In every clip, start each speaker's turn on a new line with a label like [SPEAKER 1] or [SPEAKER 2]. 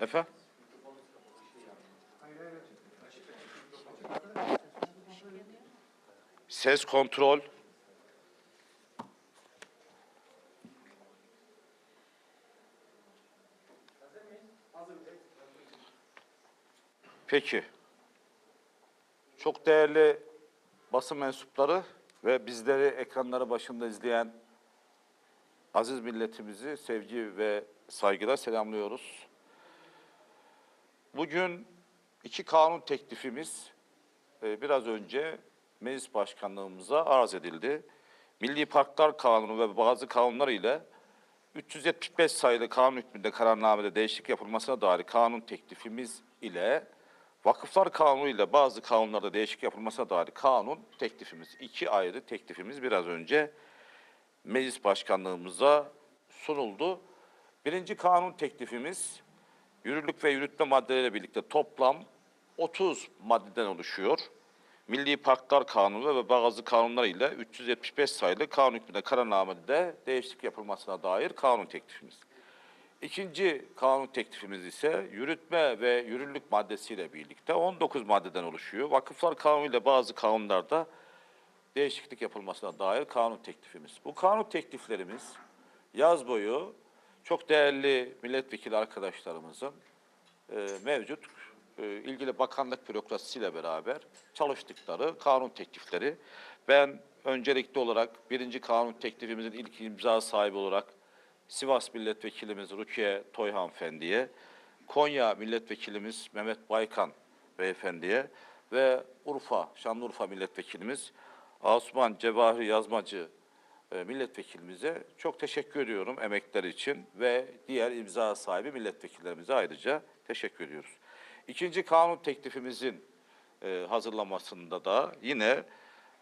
[SPEAKER 1] Efendim? Ses kontrol. Peki. Çok değerli basın mensupları ve bizleri ekranları başında izleyen aziz milletimizi sevgi ve saygıyla selamlıyoruz. Bugün iki kanun teklifimiz e, biraz önce meclis başkanlığımıza arz edildi. Milli Parklar Kanunu ve bazı kanunlar ile 375 sayılı kanun hükmünde kararnamede değişiklik yapılmasına dair kanun teklifimiz ile Vakıflar Kanunu ile bazı kanunlarda değişiklik yapılmasına dair kanun teklifimiz, iki ayrı teklifimiz biraz önce meclis başkanlığımıza sunuldu. Birinci kanun teklifimiz yürürlük ve yürütme maddeleriyle birlikte toplam 30 maddeden oluşuyor. Milli Parklar Kanunu ve bazı kanunlar ile 375 sayılı kanun hükmünde kararnamede değişiklik yapılmasına dair kanun teklifimiz. İkinci kanun teklifimiz ise yürütme ve yürürlük maddesiyle birlikte 19 maddeden oluşuyor. Vakıflar Kanunu ile bazı kanunlarda değişiklik yapılmasına dair kanun teklifimiz. Bu kanun tekliflerimiz yaz boyu çok değerli milletvekili arkadaşlarımızın e, mevcut e, ilgili bakanlık bürokrasisiyle beraber çalıştıkları kanun teklifleri. Ben öncelikli olarak birinci kanun teklifimizin ilk imza sahibi olarak Sivas Milletvekilimiz Rukiye Toy Hanımefendi'ye, Konya Milletvekilimiz Mehmet Baykan Beyefendi'ye ve Urfa, Şanlıurfa Milletvekilimiz Asuman Cevahir Yazmacı milletvekilimize çok teşekkür ediyorum emekleri için ve diğer imza sahibi milletvekillerimize ayrıca teşekkür ediyoruz. İkinci kanun teklifimizin e, hazırlamasında da yine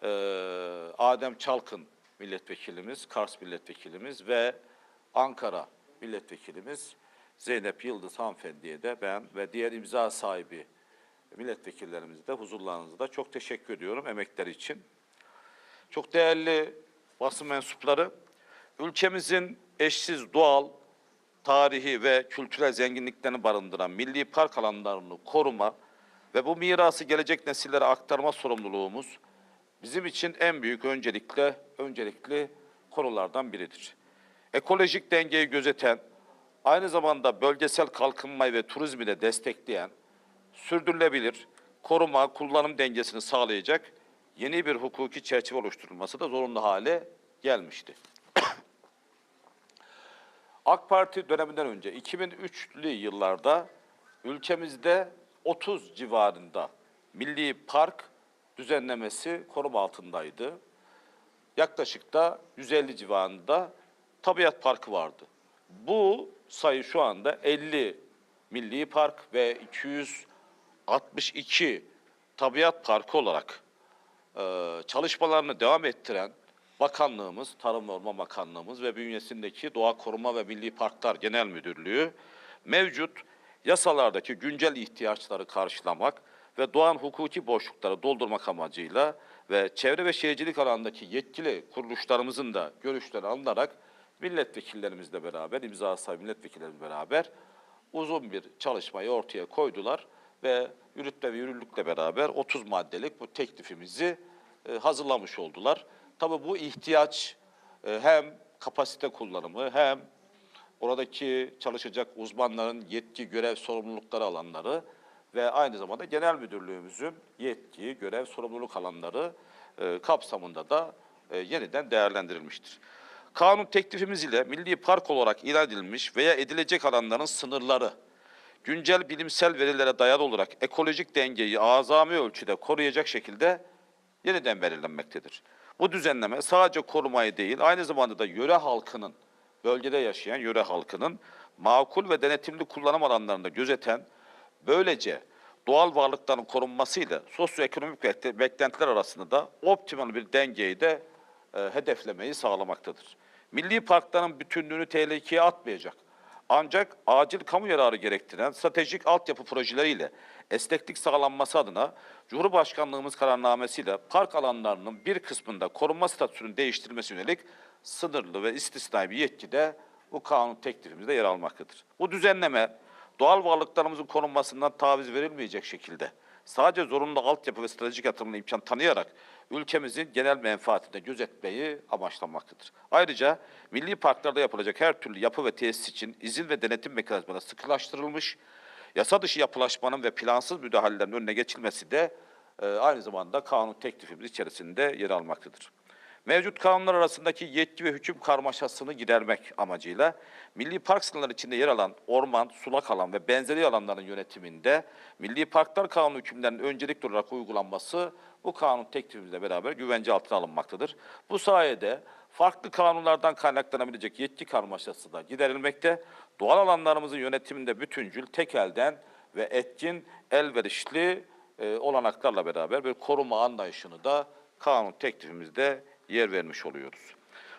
[SPEAKER 1] e, Adem Çalkın milletvekilimiz, Kars milletvekilimiz ve Ankara milletvekilimiz Zeynep Yıldız hanımefendiye de ben ve diğer imza sahibi milletvekillerimize de huzurlarınızda çok teşekkür ediyorum emekleri için. Çok değerli basın mensupları, ülkemizin eşsiz doğal, tarihi ve kültürel zenginliklerini barındıran milli park alanlarını koruma ve bu mirası gelecek nesillere aktarma sorumluluğumuz bizim için en büyük öncelikle öncelikli konulardan biridir. Ekolojik dengeyi gözeten, aynı zamanda bölgesel kalkınmayı ve turizmi de destekleyen, sürdürülebilir, koruma, kullanım dengesini sağlayacak yeni bir hukuki çerçeve oluşturulması da zorunlu hale gelmişti. AK Parti döneminden önce 2003'lü yıllarda ülkemizde 30 civarında milli park düzenlemesi koruma altındaydı. Yaklaşık da 150 civarında tabiat parkı vardı. Bu sayı şu anda 50 milli park ve 262 tabiat parkı olarak e, çalışmalarını devam ettiren bakanlığımız, Tarım ve Orman Bakanlığımız ve bünyesindeki Doğa Koruma ve Milli Parklar Genel Müdürlüğü mevcut yasalardaki güncel ihtiyaçları karşılamak ve doğan hukuki boşlukları doldurmak amacıyla ve çevre ve şehircilik alanındaki yetkili kuruluşlarımızın da görüşleri alınarak milletvekillerimizle beraber, imza sahibi milletvekillerimizle beraber uzun bir çalışmayı ortaya koydular ve yürütme ve yürürlükle beraber 30 maddelik bu teklifimizi e, hazırlamış oldular. Tabii bu ihtiyaç e, hem kapasite kullanımı hem oradaki çalışacak uzmanların yetki, görev, sorumlulukları alanları ve aynı zamanda genel müdürlüğümüzün yetki, görev, sorumluluk alanları e, kapsamında da yeniden değerlendirilmiştir. Kanun teklifimiz ile milli park olarak ilan edilmiş veya edilecek alanların sınırları, güncel bilimsel verilere dayalı olarak ekolojik dengeyi azami ölçüde koruyacak şekilde yeniden belirlenmektedir. Bu düzenleme sadece korumayı değil, aynı zamanda da yöre halkının, bölgede yaşayan yöre halkının makul ve denetimli kullanım alanlarında gözeten, böylece doğal varlıkların korunmasıyla sosyoekonomik bekle- beklentiler arasında da optimal bir dengeyi de e, hedeflemeyi sağlamaktadır. Milli parkların bütünlüğünü tehlikeye atmayacak. Ancak acil kamu yararı gerektiren stratejik altyapı projeleriyle esneklik sağlanması adına Cumhurbaşkanlığımız kararnamesiyle park alanlarının bir kısmında korunma statüsünün değiştirilmesi yönelik sınırlı ve istisnai bir yetki de bu kanun teklifimizde yer almaktadır. Bu düzenleme doğal varlıklarımızın korunmasından taviz verilmeyecek şekilde sadece zorunlu altyapı ve stratejik yatırımına imkan tanıyarak ülkemizin genel menfaatini gözetmeyi amaçlanmaktadır. Ayrıca milli parklarda yapılacak her türlü yapı ve tesis için izin ve denetim mekanizmaları sıkılaştırılmış, yasa dışı yapılaşmanın ve plansız müdahalelerin önüne geçilmesi de e, aynı zamanda kanun teklifimiz içerisinde yer almaktadır. Mevcut kanunlar arasındaki yetki ve hüküm karmaşasını gidermek amacıyla Milli Park sınırları içinde yer alan orman, sulak alan ve benzeri alanların yönetiminde Milli Parklar Kanunu hükümlerinin öncelikli olarak uygulanması bu kanun teklifimizle beraber güvence altına alınmaktadır. Bu sayede farklı kanunlardan kaynaklanabilecek yetki karmaşası da giderilmekte. Doğal alanlarımızın yönetiminde bütüncül, tek elden ve etkin, elverişli e, olanaklarla beraber bir koruma anlayışını da kanun teklifimizde yer vermiş oluyoruz.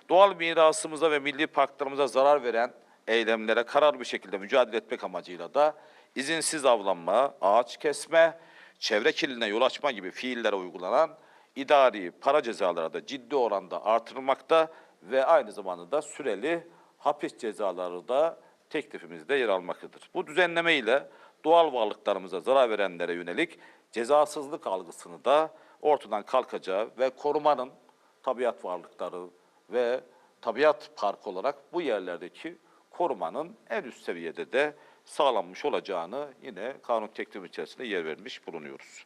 [SPEAKER 1] Doğal mirasımıza ve milli parklarımıza zarar veren eylemlere kararlı bir şekilde mücadele etmek amacıyla da izinsiz avlanma, ağaç kesme, çevre kirliliğine yol açma gibi fiillere uygulanan idari para cezaları da ciddi oranda artırılmakta ve aynı zamanda da süreli hapis cezaları da teklifimizde yer almaktadır. Bu düzenleme ile doğal varlıklarımıza zarar verenlere yönelik cezasızlık algısını da ortadan kalkacağı ve korumanın tabiat varlıkları ve tabiat parkı olarak bu yerlerdeki korumanın en üst seviyede de sağlanmış olacağını yine kanun teklifi içerisinde yer vermiş bulunuyoruz.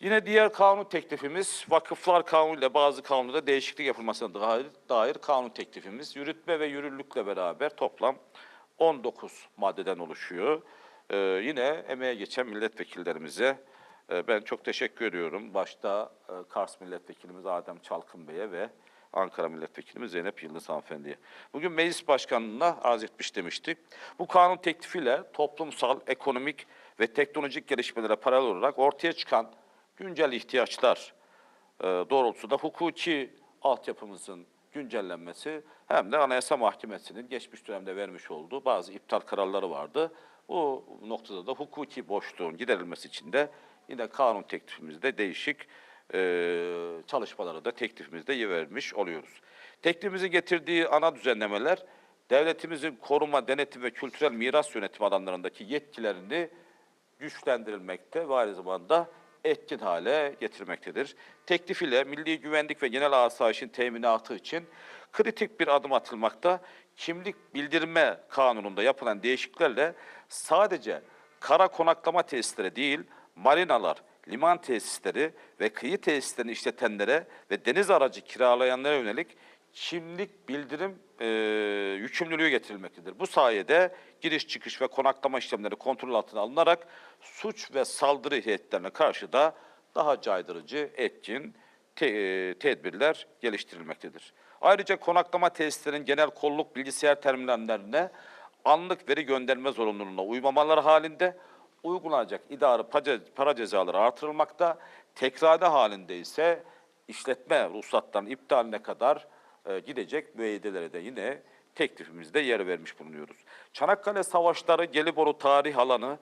[SPEAKER 1] Yine diğer kanun teklifimiz Vakıflar Kanunu ile bazı kanunlarda değişiklik yapılmasına dair, dair kanun teklifimiz. Yürütme ve yürürlükle beraber toplam 19 maddeden oluşuyor. Ee, yine emeğe geçen milletvekillerimize ben çok teşekkür ediyorum. Başta e, Kars milletvekilimiz Adem Çalkın Bey'e ve Ankara milletvekilimiz Zeynep Yıldız hanımefendiye. Bugün meclis başkanlığına arz etmiş demiştik. Bu kanun teklifiyle toplumsal, ekonomik ve teknolojik gelişmelere paralel olarak ortaya çıkan güncel ihtiyaçlar e, doğrultusunda hukuki altyapımızın güncellenmesi hem de Anayasa Mahkemesi'nin geçmiş dönemde vermiş olduğu bazı iptal kararları vardı. Bu noktada da hukuki boşluğun giderilmesi için de yine kanun teklifimizde değişik e, çalışmaları da teklifimizde yer vermiş oluyoruz. Teklifimizin getirdiği ana düzenlemeler devletimizin koruma, denetim ve kültürel miras yönetimi alanlarındaki yetkilerini güçlendirilmekte ve aynı zamanda etkin hale getirmektedir. Teklif ile milli güvenlik ve genel asayişin teminatı için kritik bir adım atılmakta. Kimlik bildirme kanununda yapılan değişikliklerle sadece kara konaklama tesisleri değil, marinalar, liman tesisleri ve kıyı tesislerini işletenlere ve deniz aracı kiralayanlara yönelik kimlik bildirim e, yükümlülüğü getirilmektedir. Bu sayede giriş çıkış ve konaklama işlemleri kontrol altına alınarak suç ve saldırı heyetlerine karşı da daha caydırıcı, etkin te- e, tedbirler geliştirilmektedir. Ayrıca konaklama tesislerinin genel kolluk bilgisayar terminallerine anlık veri gönderme zorunluluğuna uymamaları halinde uygulanacak idari para cezaları artırılmakta. Tekrarı halinde ise işletme ruhsatlarının iptaline kadar e, gidecek müeyyidelere de yine teklifimizde yer vermiş bulunuyoruz. Çanakkale Savaşları Gelibolu Tarih Alanı,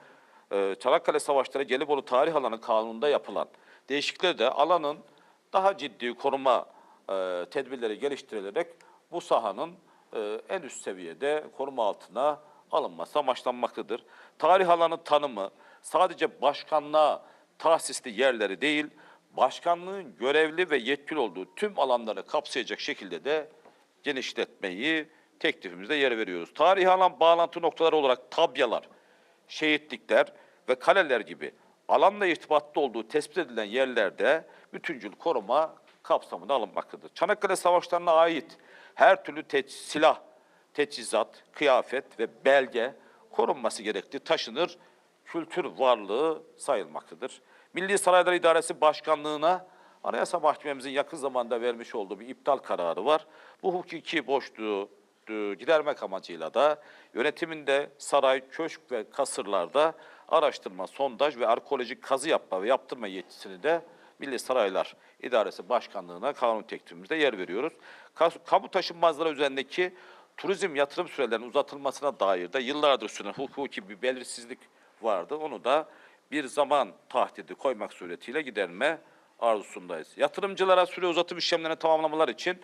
[SPEAKER 1] e, Çanakkale Savaşları Gelibolu Tarih Alanı kanununda yapılan değişiklikler de alanın daha ciddi koruma e, tedbirleri geliştirilerek bu sahanın en üst seviyede koruma altına alınması amaçlanmaktadır. Tarih alanı tanımı sadece başkanlığa tahsisli yerleri değil, başkanlığın görevli ve yetkili olduğu tüm alanları kapsayacak şekilde de genişletmeyi teklifimizde yer veriyoruz. Tarihi alan bağlantı noktaları olarak tabyalar, şehitlikler ve kaleler gibi alanla irtibatlı olduğu tespit edilen yerlerde bütüncül koruma kapsamında alınmaktadır. Çanakkale Savaşları'na ait her türlü silah, teçhizat, kıyafet ve belge korunması gerektiği taşınır kültür varlığı sayılmaktadır. Milli Saraylar İdaresi Başkanlığı'na Anayasa Mahkememizin yakın zamanda vermiş olduğu bir iptal kararı var. Bu hukuki boşluğu e, gidermek amacıyla da yönetiminde saray, köşk ve kasırlarda araştırma, sondaj ve arkeolojik kazı yapma ve yaptırma yetkisini de Milli Saraylar İdaresi Başkanlığı'na kanun teklifimizde yer veriyoruz. Kamu taşınmazları üzerindeki turizm yatırım sürelerinin uzatılmasına dair de yıllardır süren hukuki bir belirsizlik vardı. Onu da bir zaman tahdidi koymak suretiyle giderme arzusundayız. Yatırımcılara süre uzatım işlemlerini tamamlamalar için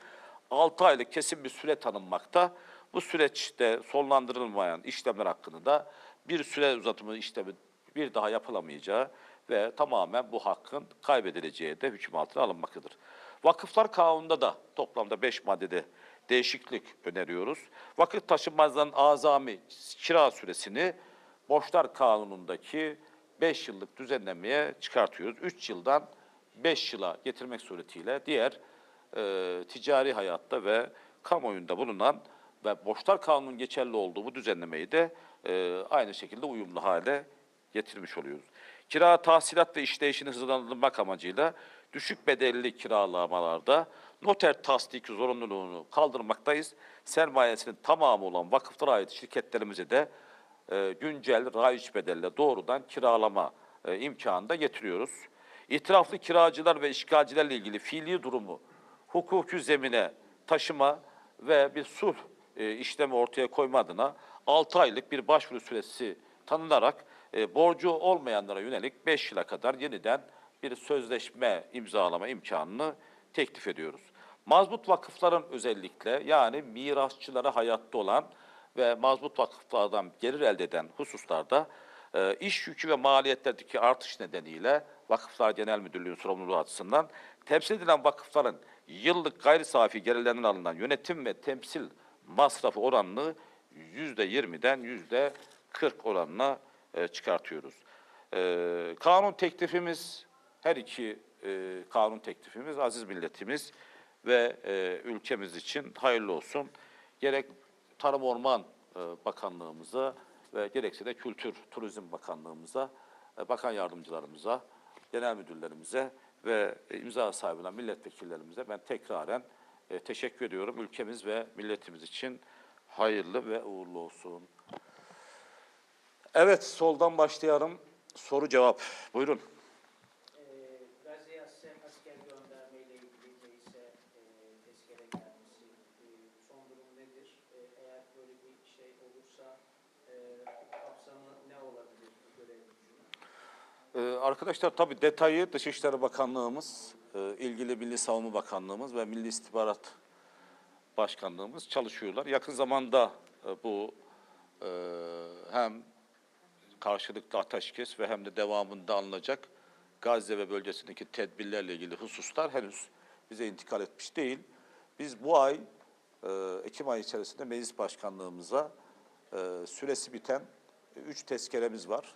[SPEAKER 1] 6 aylık kesin bir süre tanınmakta. Bu süreçte sonlandırılmayan işlemler hakkında da bir süre uzatımı işlemi bir daha yapılamayacağı ve tamamen bu hakkın kaybedileceği de hüküm altına alınmaktadır. Vakıflar Kanunu'nda da toplamda 5 maddede değişiklik öneriyoruz. Vakıf taşınmazların azami kira süresini Borçlar Kanunu'ndaki 5 yıllık düzenlemeye çıkartıyoruz. 3 yıldan 5 yıla getirmek suretiyle diğer e, ticari hayatta ve kamuoyunda bulunan ve Borçlar Kanunu'nun geçerli olduğu bu düzenlemeyi de e, aynı şekilde uyumlu hale getirmiş oluyoruz. Kira tahsilat ve işleyişini hızlandırmak amacıyla düşük bedelli kiralamalarda noter tasdiki zorunluluğunu kaldırmaktayız. Sermayesinin tamamı olan vakıflara ait şirketlerimize de e, güncel raiç bedelle doğrudan kiralama e, imkanını da getiriyoruz. İtiraflı kiracılar ve işgalcilerle ilgili fiili durumu hukuki zemine taşıma ve bir sulh e, işlemi ortaya koyma adına 6 aylık bir başvuru süresi tanınarak e, borcu olmayanlara yönelik 5 yıla kadar yeniden bir sözleşme imzalama imkanını teklif ediyoruz. Mazbut vakıfların özellikle yani mirasçılara hayatta olan ve mazbut vakıflardan gelir elde eden hususlarda e, iş yükü ve maliyetlerdeki artış nedeniyle Vakıflar Genel Müdürlüğü sorumluluğu açısından temsil edilen vakıfların yıllık gayri safi gelirlerinden alınan yönetim ve temsil masrafı oranını yüzde yirmiden yüzde kırk oranına e, çıkartıyoruz. E, kanun teklifimiz her iki e, kanun teklifimiz aziz milletimiz ve e, ülkemiz için hayırlı olsun. Gerek Tarım Orman e, Bakanlığımıza ve gerekse de Kültür Turizm Bakanlığımıza, e, bakan yardımcılarımıza, genel müdürlerimize ve e, imza sahibi olan milletvekillerimize ben tekraren e, teşekkür ediyorum. Ülkemiz ve milletimiz için hayırlı ve uğurlu olsun. Evet, soldan başlayalım. Soru cevap. Buyurun.
[SPEAKER 2] Ee, Gazze'ye asker, asker göndermeyle ilgili neyse e, tezkere gelmesi e, son durum nedir? E, eğer böyle bir şey olursa e, kapsamı ne olabilir bu görev gücünün?
[SPEAKER 1] Ee, arkadaşlar tabii detayı Dışişleri Bakanlığımız, e, ilgili Milli Savunma Bakanlığımız ve Milli İstihbarat Başkanlığımız çalışıyorlar. Yakın zamanda e, bu e, hem karşılıklı ateşkes ve hem de devamında alınacak Gazze ve bölgesindeki tedbirlerle ilgili hususlar henüz bize intikal etmiş değil. Biz bu ay, e, Ekim ayı içerisinde meclis başkanlığımıza e, süresi biten üç tezkeremiz var.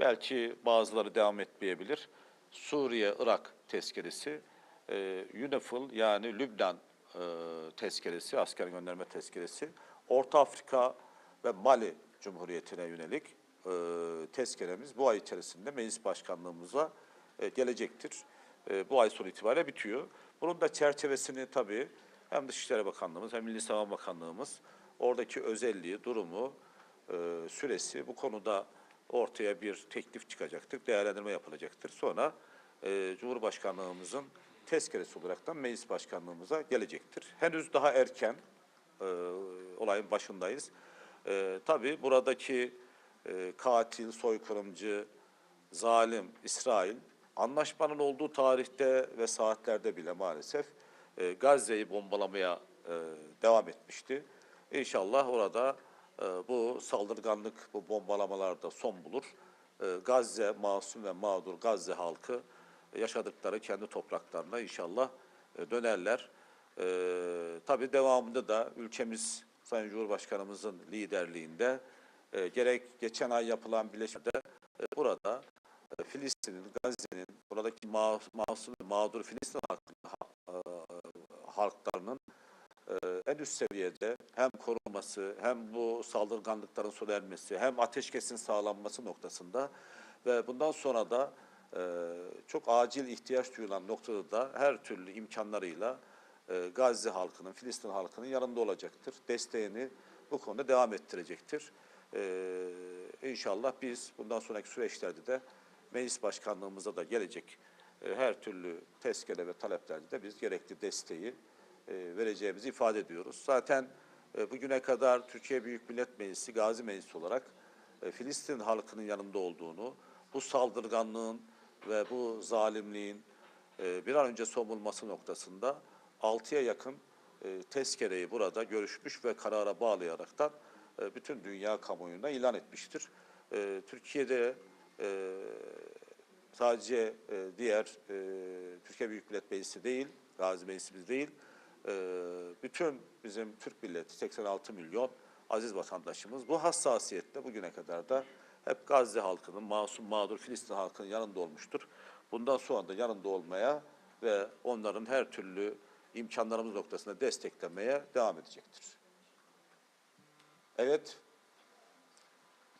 [SPEAKER 1] Belki bazıları devam etmeyebilir. Suriye, Irak tezkeresi, e, UNIFIL yani Lübnan e, tezkeresi, asker gönderme tezkeresi, Orta Afrika ve Mali Cumhuriyeti'ne yönelik e, tezkeremiz bu ay içerisinde meclis başkanlığımıza e, gelecektir. E, bu ay sonu itibariyle bitiyor. Bunun da çerçevesini tabii hem Dışişleri Bakanlığımız hem Milli Savunma Bakanlığımız oradaki özelliği, durumu, süresi bu konuda ortaya bir teklif çıkacaktır, değerlendirme yapılacaktır. Sonra e, Cumhurbaşkanlığımızın tezkeresi olaraktan meclis başkanlığımıza gelecektir. Henüz daha erken, e, olayın başındayız. E, tabii buradaki e, katil, soykırımcı, zalim İsrail anlaşmanın olduğu tarihte ve saatlerde bile maalesef e, Gazze'yi bombalamaya e, devam etmişti. İnşallah orada bu saldırganlık, bu bombalamalarda son bulur. E, Gazze masum ve mağdur Gazze halkı e, yaşadıkları kendi topraklarına inşallah e, dönerler. E, tabii devamında da ülkemiz Sayın Cumhurbaşkanımızın liderliğinde e, gerek geçen ay yapılan birleşmede burada Filistin'in, Gazze'nin, buradaki ma masum ve mağdur Filistin halklarının en üst seviyede hem korunması, hem bu saldırganlıkların sona ermesi, hem ateşkesin sağlanması noktasında ve bundan sonra da e, çok acil ihtiyaç duyulan noktada da her türlü imkanlarıyla e, Gazze halkının, Filistin halkının yanında olacaktır. Desteğini bu konuda devam ettirecektir. E, inşallah biz bundan sonraki süreçlerde de meclis başkanlığımıza da gelecek her türlü tezkere ve taleplerde de biz gerekli desteği vereceğimizi ifade ediyoruz. Zaten e, bugüne kadar Türkiye Büyük Millet Meclisi, Gazi Meclisi olarak e, Filistin halkının yanında olduğunu, bu saldırganlığın ve bu zalimliğin e, bir an önce son bulması noktasında 6'ya yakın e, tezkereyi burada görüşmüş ve karara bağlayaraktan e, bütün dünya kamuoyuna ilan etmiştir. e, Türkiye'de e, sadece e, diğer e, Türkiye Büyük Millet Meclisi değil, Gazi Meclisimiz değil, e, bütün bizim Türk milleti 86 milyon aziz vatandaşımız bu hassasiyetle bugüne kadar da hep Gazze halkının, masum mağdur Filistin halkının yanında olmuştur. Bundan sonra da yanında olmaya ve onların her türlü imkanlarımız noktasında desteklemeye devam edecektir. Evet.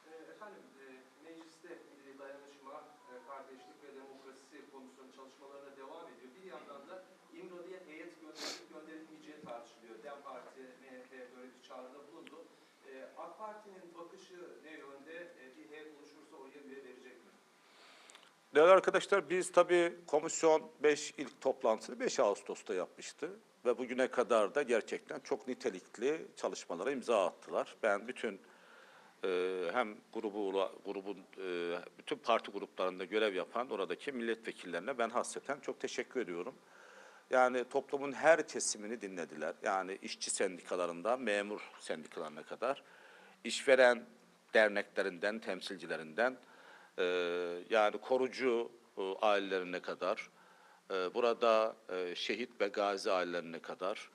[SPEAKER 3] Ee, Efendim, e, mecliste e, dayanışma, e, kardeşlik ve demokrasi komisyonu çalışmalarına devam ediyor. Bir yandan da İmralı'ya heyet gönderilip gönderilmeyeceği tartışılıyor. DEM Parti, MHP böyle bir çağrıda bulundu. E, AK Parti'nin bakışı ne yönde? E, Bir heyet oluşursa oraya üye verecek mi?
[SPEAKER 1] Değerli arkadaşlar biz tabii komisyon 5 ilk toplantısını 5 Ağustos'ta yapmıştı ve bugüne kadar da gerçekten çok nitelikli çalışmalara imza attılar. Ben bütün e, hem grubu grubun e, bütün parti gruplarında görev yapan oradaki milletvekillerine ben hasreten çok teşekkür ediyorum. Yani toplumun her kesimini dinlediler. Yani işçi sendikalarından memur sendikalarına kadar, işveren derneklerinden, temsilcilerinden, e, yani korucu e, ailelerine kadar, e, burada e, şehit ve gazi ailelerine kadar,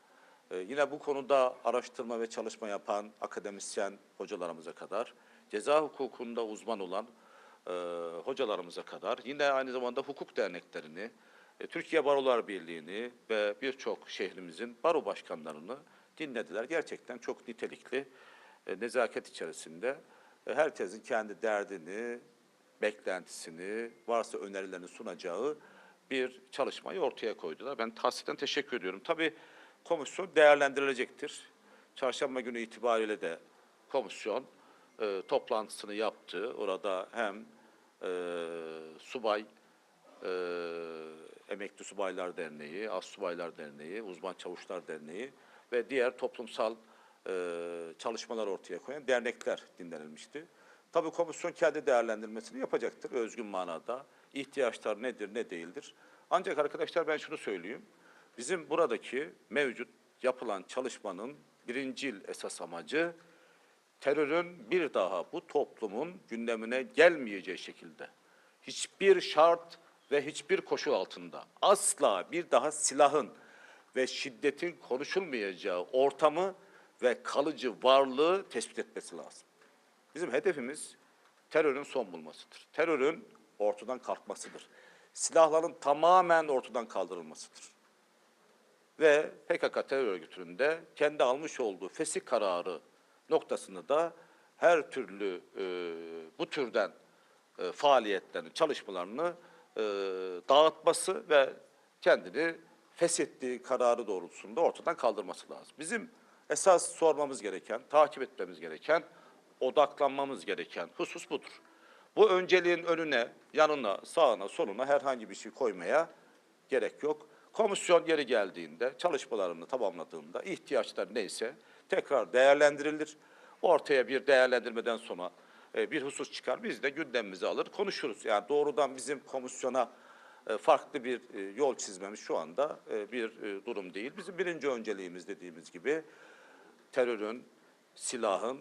[SPEAKER 1] e, yine bu konuda araştırma ve çalışma yapan akademisyen hocalarımıza kadar, ceza hukukunda uzman olan e, hocalarımıza kadar, yine aynı zamanda hukuk derneklerini, e, Türkiye Barolar Birliği'ni ve birçok şehrimizin baro başkanlarını dinlediler. Gerçekten çok nitelikli, e, nezaket içerisinde e, herkesin kendi derdini, beklentisini, varsa önerilerini sunacağı bir çalışmayı ortaya koydular. Ben tahsisten teşekkür ediyorum. Tabii komisyon değerlendirilecektir. Çarşamba günü itibariyle de komisyon e, toplantısını yaptı. Orada hem e, subay, e, Emekli Subaylar Derneği, As Subaylar Derneği, Uzman Çavuşlar Derneği ve diğer toplumsal çalışmalar ortaya koyan dernekler dinlenilmişti. Tabii komisyon kendi değerlendirmesini yapacaktır özgün manada. İhtiyaçlar nedir, ne değildir. Ancak arkadaşlar ben şunu söyleyeyim. Bizim buradaki mevcut yapılan çalışmanın birincil esas amacı terörün bir daha bu toplumun gündemine gelmeyeceği şekilde hiçbir şart ve hiçbir koşul altında asla bir daha silahın ve şiddetin konuşulmayacağı ortamı ve kalıcı varlığı tespit etmesi lazım. Bizim hedefimiz terörün son bulmasıdır. Terörün ortadan kalkmasıdır. Silahların tamamen ortadan kaldırılmasıdır. Ve PKK terör örgütünün de kendi almış olduğu fesih kararı noktasını da her türlü e, bu türden e, faaliyetlerini, çalışmalarını e, dağıtması ve kendini feshettiği kararı doğrultusunda ortadan kaldırması lazım. Bizim esas sormamız gereken, takip etmemiz gereken, odaklanmamız gereken husus budur. Bu önceliğin önüne, yanına, sağına, soluna herhangi bir şey koymaya gerek yok. Komisyon geri geldiğinde, çalışmalarını tamamladığında ihtiyaçlar neyse tekrar değerlendirilir. Ortaya bir değerlendirmeden sonra e, bir husus çıkar. Biz de gündemimizi alır, konuşuruz. Yani doğrudan bizim komisyona e, farklı bir e, yol çizmemiz şu anda bir durum değil. Bizim birinci önceliğimiz dediğimiz gibi terörün, silahın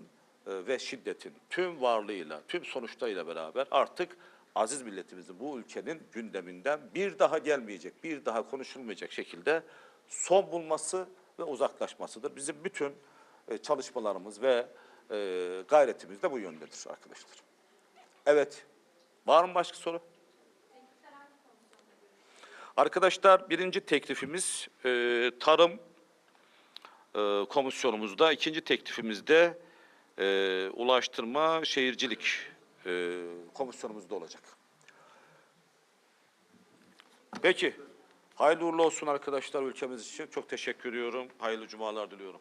[SPEAKER 1] e, ve şiddetin tüm varlığıyla, tüm sonuçlarıyla beraber artık aziz milletimizin bu ülkenin gündeminden bir daha gelmeyecek, bir daha konuşulmayacak şekilde son bulması ve uzaklaşmasıdır. Bizim bütün e, çalışmalarımız ve e, gayretimiz de bu yöndedir arkadaşlar. Evet, var mı başka soru? Arkadaşlar birinci teklifimiz tarım e, komisyonumuzda, ikinci teklifimizde e, ulaştırma şehircilik e, komisyonumuzda olacak. Peki, hayırlı uğurlu olsun arkadaşlar ülkemiz için. Çok teşekkür ediyorum. Hayırlı cumalar diliyorum.